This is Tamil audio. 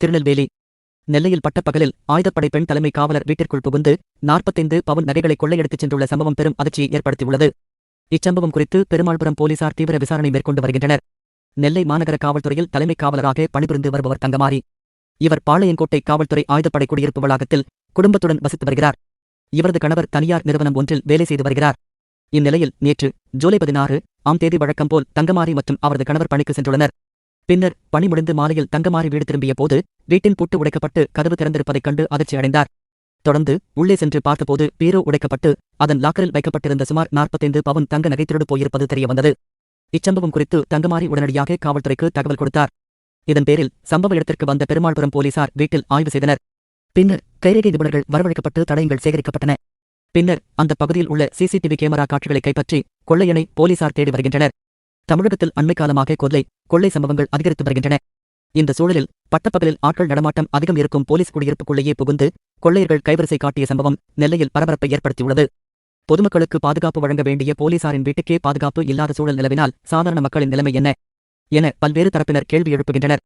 திருநெல்வேலி. நெல்லையில் பட்டப்பகலில் ஆயுதப்படை பெண் தலைமை காவலர் வீட்டிற்குள் புகுந்து நாற்பத்தைந்து பவுன் நகைகளை கொள்ளையடித்துச் சென்றுள்ள சம்பவம் பெரும் அதிர்ச்சியை ஏற்படுத்தியுள்ளது. இச்சம்பவம் குறித்து பெருமாள்புரம் போலீசார் தீவிர விசாரணை மேற்கொண்டு வருகின்றனர். நெல்லை மாநகர காவல்துறையில் தலைமை காவலராக பணிபுரிந்து வருபவர் தங்கமாரி. இவர் பாளையங்கோட்டை காவல்துறை ஆயுதப்படை குடியிருப்பு வளாகத்தில் குடும்பத்துடன் வசித்து வருகிறார். இவரது கணவர் தனியார் நிறுவனம் ஒன்றில் வேலை செய்து வருகிறார். இந்நிலையில் நேற்று ஜூலை பதினாறு ஆம் தேதி வழக்கம் போல் தங்கமாரி மற்றும் அவரது கணவர் பணிக்கு சென்றுள்ளனர். பின்னர் பணி முடிந்து மாலையில் தங்கமாரி வீடு திரும்பிய போது வீட்டின் பூட்டு உடைக்கப்பட்டு கதவு திறந்திருப்பதைக் கண்டு அதிர்ச்சி அடைந்தார். தொடர்ந்து உள்ளே சென்று பார்த்தபோது பீரோ உடைக்கப்பட்டு அதன் லாக்கரில் வைக்கப்பட்டிருந்த சுமார் நாற்பத்தைந்து பவுன் தங்க நகை திருடு போயிருப்பது தெரியவந்தது. இச்சம்பவம் குறித்து தங்கமாரி உடனடியாக காவல்துறைக்கு தகவல் கொடுத்தார். இதன் பேரில் சம்பவ இடத்திற்கு வந்த பெருமாள்புரம் போலீசார் வீட்டில் ஆய்வு செய்தனர். பின்னர் கைரேகை நிபுணர்கள் வரவழைக்கப்பட்டு தடயங்கள் சேகரிக்கப்பட்டன. பின்னர் அந்த பகுதியில் உள்ள சிசிடிவி கேமரா காட்சிகளை கைப்பற்றி கொள்ளையனை போலீசார் தேடி வருகின்றனர். தமிழகத்தில் அண்மை காலமாக கொள்ளை கொள்ளை சம்பவங்கள் அதிகரித்து வருகின்றன. இந்த சூழலில் பட்டப்பகலில் ஆட்கள் நடமாட்டம் அதிகம் இருக்கும் போலீஸ் குடியிருப்புக்குள்ளேயே புகுந்து கொள்ளையர்கள் கைவரிசை காட்டிய சம்பவம் நெல்லையில் பரபரப்பை ஏற்படுத்தியுள்ளது. பொதுமக்களுக்கு பாதுகாப்பு வழங்க வேண்டிய போலீசாரின் வீட்டுக்கே பாதுகாப்பு இல்லாத சூழல் நிலவினால் சாதாரண மக்களின் நிலைமை என்ன? என பல்வேறு தரப்பினர் கேள்வி எழுப்புகின்றனர்.